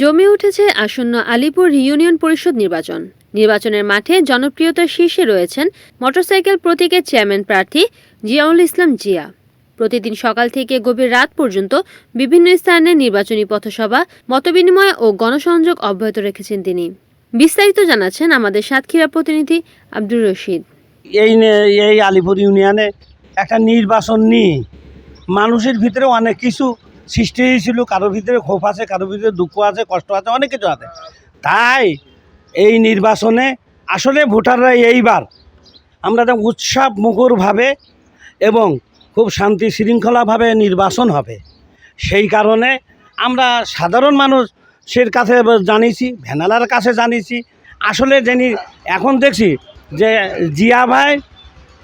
জমে উঠেছে আসন্ন আলিপুর ইউনিয়ন পরিষদ নির্বাচন। নির্বাচনের মাঠে জনপ্রিয়তার শীর্ষে রয়েছেন মোটরসাইকেল প্রতীকের চেয়ারম্যান প্রার্থী জিয়াউল ইসলাম জিয়া। প্রতিদিন সকাল থেকে গভীর রাত পর্যন্ত বিভিন্ন স্থানে নির্বাচনী পথসভা, মতবিনিময় ও গণসংযোগ অব্যাহত রেখেছেন তিনি। বিস্তারিত জানাচ্ছেন আমাদের সাতক্ষীরা প্রতিনিধি আব্দুর রশিদ। এই এই আলিপুর ইউনিয়নে একটা নির্বাচন নিয়ে মানুষের ভিতরে অনেক কিছু সৃষ্টি হয়েছিল, কারোর ভিতরে ক্ষোভ আছে, কারোর ভিতরে দুঃখ আছে, কষ্ট আছে, অনেক কিছু আছে। তাই এই নির্বাচনে আসলে ভোটাররা এইবার আমরা একটা উৎসব মুখরভাবে এবং খুব শান্তি শৃঙ্খলাভাবে নির্বাচন হবে। সেই কারণে আমরা সাধারণ মানুষের কাছে জানিয়েছি ভ্যানালার কাছে জানিয়েছি। আসলে যিনি এখন দেখছি যে জিয়া ভাই,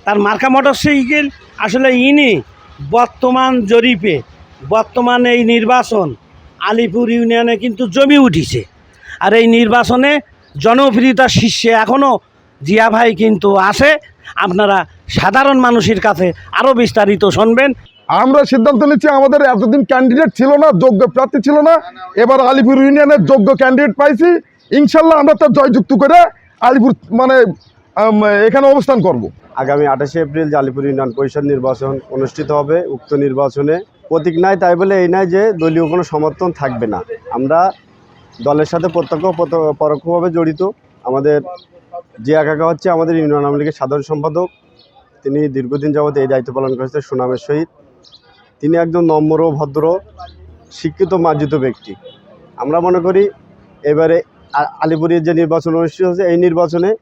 তার মার্কা মোটরসাইকেল, আসলে ইনি বর্তমান জরিপে, বর্তমান এই নির্বাচন আলিপুর ইউনিয়নে কিন্তু জমি উঠিছে। আর এই নির্বাচনে জনপ্রিয়তার শীর্ষে এখনও জিয়া ভাই কিন্তু আছে। আপনারা সাধারণ মানুষের কাছে আরও বিস্তারিত শুনবেন। আমরা সিদ্ধান্ত নিচ্ছি, আমাদের এতদিন ক্যান্ডিডেট ছিল না, যোগ্য প্রার্থী ছিল না। এবার আলিপুর ইউনিয়নের যোগ্য ক্যান্ডিডেট পাইছি। ইনশাল্লাহ আমরা তার জয়যুক্ত করে আলিপুর মানে এখানে অবস্থান করব। আগামী আঠাশে এপ্রিল জালিপুর ইউনিয়ন পরিষদ নির্বাচন অনুষ্ঠিত হবে, উক্ত নির্বাচনে। প্রতীক নাই, তাই বলে এই নয় যে দলীয় কোনো সমর্থন থাকবে না। আমরা দলের সাথে প্রত্যক্ষ প্রত- পরোক্ষভাবে জড়িত। আমাদের জিয়া কাকা হচ্ছে, আমাদের ইউনিয়ন আওয়ামী লীগের সাধারণ সম্পাদক, তিনি দীর্ঘদিন যাবত এই দায়িত্ব পালন করেছেন সুনামের সহিত। তিনি একজন নম্র, ভদ্র, শিক্ষিত, মার্জিত ব্যক্তি। আমরা মনে করি, এবারে আলিপুরের যে নির্বাচন অনুষ্ঠিত হচ্ছে এই নির্বাচনে